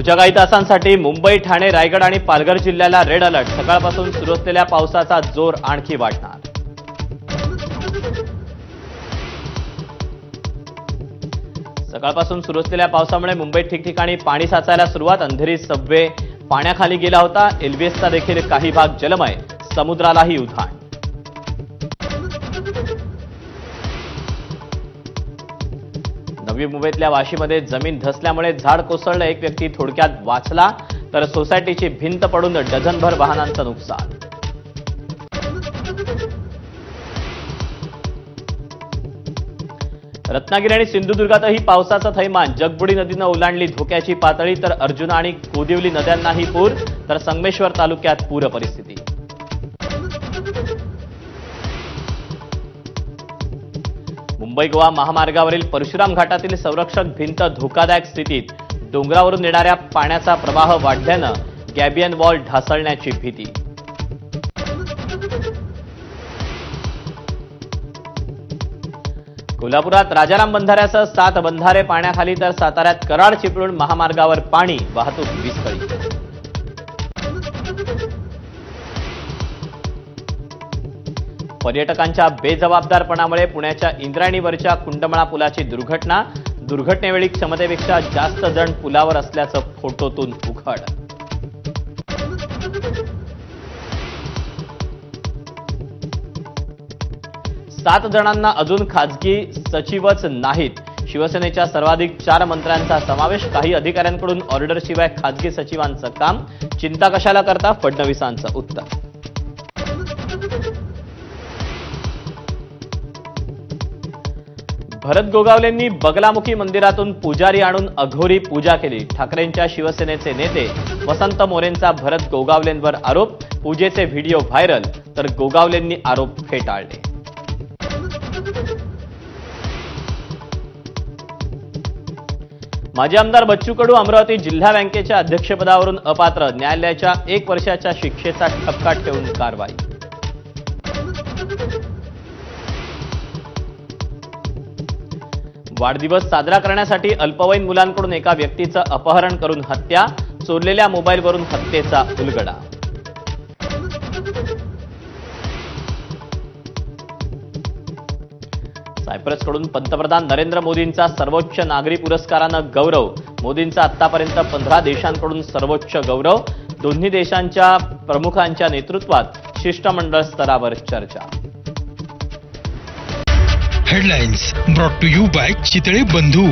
पुढच्या काही तासांसाठी मुंबई ठाणे रायगड आणि पालघर जिल्ह्याला रेड अलर्ट सकाळपासून सुरू असलेल्या पावसाचा जोर आणखी वाढणार. सकाळपासून सुरू असलेल्या पावसामुळे मुंबईत ठिकठिकाणी पाणी साचायला सुरुवात. अंधेरी सबवे पाण्याखाली गेला होता. एलबीएसचा देखील काही भाग जलमय. समुद्रालाही उधाण. नवी मुंबईतल्या वाशीमध्ये जमीन धसल्यामुळे झाड कोसळलं. एक व्यक्ती थोडक्यात वाचला तर सोसायटीची भिंत पडून डझनभर वाहनांचं नुकसान. रत्नागिरी आणि सिंधुदुर्गातही पावसाचं थैमान. जगबुडी नदीनं ओलांडली धोक्याची पातळी तर अर्जुना आणि कोदिवली नद्यांनाही पूर तर संगमेश्वर तालुक्यात पूर परिस्थिती मुंबई गोवा महामार्गावरील परशुराम घाटातील संरक्षक भिंत धोकादायक स्थितीत डोंगरावरून येणाऱ्या पाण्याचा प्रवाह वाढल्यानं गॅबियन वॉल ढासळण्याची भीती. कोल्हापुरात राजाराम बंधाऱ्यासह सात बंधारे पाण्याखाली तर साताऱ्यात कराड चिपळूण महामार्गावर पाणी वाहतूक विस्कळीत. पर्यटकांच्या बेजबाबदारपणामुळे पुण्याच्या इंद्रायणीवरच्या कुंडमळा पुलाची दुर्घटना. दुर्घटनेवेळी क्षमतेपेक्षा जास्त जण पुलावर असल्याचं फोटोतून उघड. सात जणांना अजून खासगी सचिवच नाहीत. शिवसेनेच्या सर्वाधिक चार मंत्र्यांचा समावेश. काही अधिकाऱ्यांकडून ऑर्डरशिवाय खासगी सचिवांचं काम. चिंता कशाला करता फडणवीसांचं उत्तर. भरत गोगावलेंनी बगलामुखी मंदिरातून पुजारी आणून अघोरी पूजा केली. ठाकरेंच्या शिवसेनेचे नेते वसंत मोरेंचा भरत गोगावलेंवर आरोप पूजेचे व्हिडिओ व्हायरल तर गोगावलेंनी आरोप फेटाळले. माजी आमदार बच्चू कडू अमरावती जिल्हा बँकेच्या अध्यक्षपदावरून अपात्र न्यायालयाच्या एक वर्षाच्या शिक्षेचा ठपका ठेवून कारवाई. वाढदिवस साजरा करण्यासाठी अल्पवयीन मुलांकडून एका व्यक्तीचं अपहरण करून हत्या चोरलेल्या मोबाईलवरून हत्येचा उलगडा. सायप्रसकडून पंतप्रधान नरेंद्र मोदींचा सर्वोच्च नागरी पुरस्कारानं गौरव मोदींचा आतापर्यंत पंधरा देशांकडून सर्वोच्च गौरव दोन्ही देशांच्या प्रमुखांच्या नेतृत्वात शिष्टमंडळ स्तरावर चर्चा. Headlines brought to you by Chitale Bandhu.